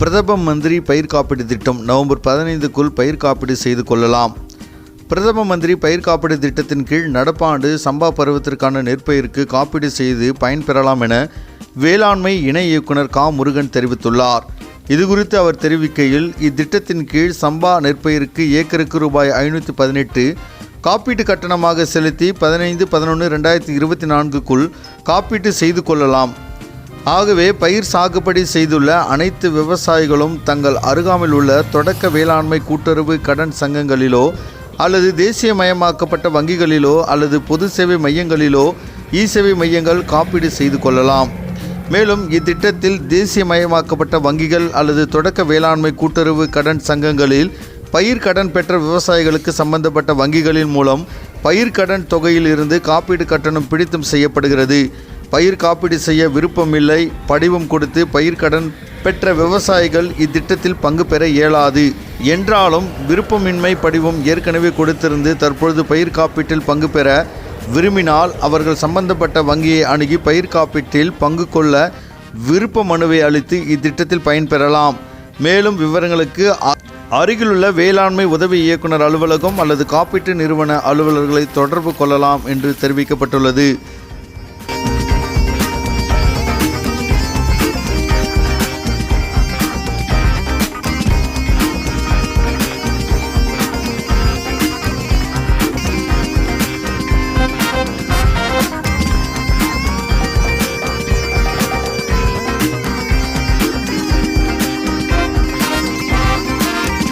பிரதம மந்திரி பயிர் காப்பீடு திட்டம் நவம்பர் பதினைந்துக்குள் பயிர் காப்பீடு செய்து கொள்ளலாம். பிரதம மந்திரி பயிர் காப்பீடு திட்டத்தின் கீழ் நடப்பாண்டு சம்பா பருவத்திற்கான நெற்பயிருக்கு காப்பீடு செய்து பயன்பெறலாம் என வேளாண்மை இணை இயக்குனர் கா. முருகன் தெரிவித்துள்ளார். இதுகுறித்து அவர் தெரிவிக்கையில் இத்திட்டத்தின் கீழ் சம்பா நெற்பயிருக்கு ஏக்கருக்கு ரூபாய் ஐநூற்றி பதினெட்டு காப்பீட்டு கட்டணமாக செலுத்தி பதினைந்து பதினொன்று ரெண்டாயிரத்தி இருபத்தி நான்குக்குள் காப்பீட்டு செய்து கொள்ளலாம். ஆகவே பயிர் சாகுபடி செய்துள்ள அனைத்து விவசாயிகளும் தங்கள் அருகாமையில் உள்ள தொடக்க வேளாண்மை கூட்டுறவு கடன் சங்கங்களிலோ அல்லது தேசியமயமாக்கப்பட்ட வங்கிகளிலோ அல்லது பொது சேவை மையங்களிலோ இ சேவை மையங்கள் காப்பீடு செய்து கொள்ளலாம். மேலும் இத்திட்டத்தில் தேசியமயமாக்கப்பட்ட வங்கிகள் அல்லது தொடக்க வேளாண்மை கூட்டுறவு கடன் சங்கங்களில் பயிர் கடன் பெற்ற விவசாயிகளுக்கு சம்பந்தப்பட்ட வங்கிகளின் மூலம் பயிர் கடன் தொகையில் இருந்து காப்பீடு கட்டணம் பிடித்தம் செய்யப்படுகிறது. பயிர் காப்பீடு செய்ய விருப்பமில்லை படிவம் கொடுத்து பயிர்க்கடன் பெற்ற விவசாயிகள் இத்திட்டத்தில் பங்கு பெற இயலாது. என்றாலும் விருப்பமின்மை படிவம் ஏற்கனவே கொடுத்திருந்து தற்பொழுது பயிர் காப்பீட்டில் பங்கு பெற விரும்பினால் அவர்கள் சம்பந்தப்பட்ட வங்கியை அணுகி பயிர் காப்பீட்டில் பங்கு கொள்ள விருப்ப மனுவை அளித்து இத்திட்டத்தில் பயன்பெறலாம் மேலும் விவரங்களுக்கு அருகிலுள்ள வேளாண்மை உதவி இயக்குனர் அலுவலகம் அல்லது காப்பீட்டு நிறுவன அலுவலர்களை தொடர்பு கொள்ளலாம் என்று தெரிவிக்கப்பட்டுள்ளது.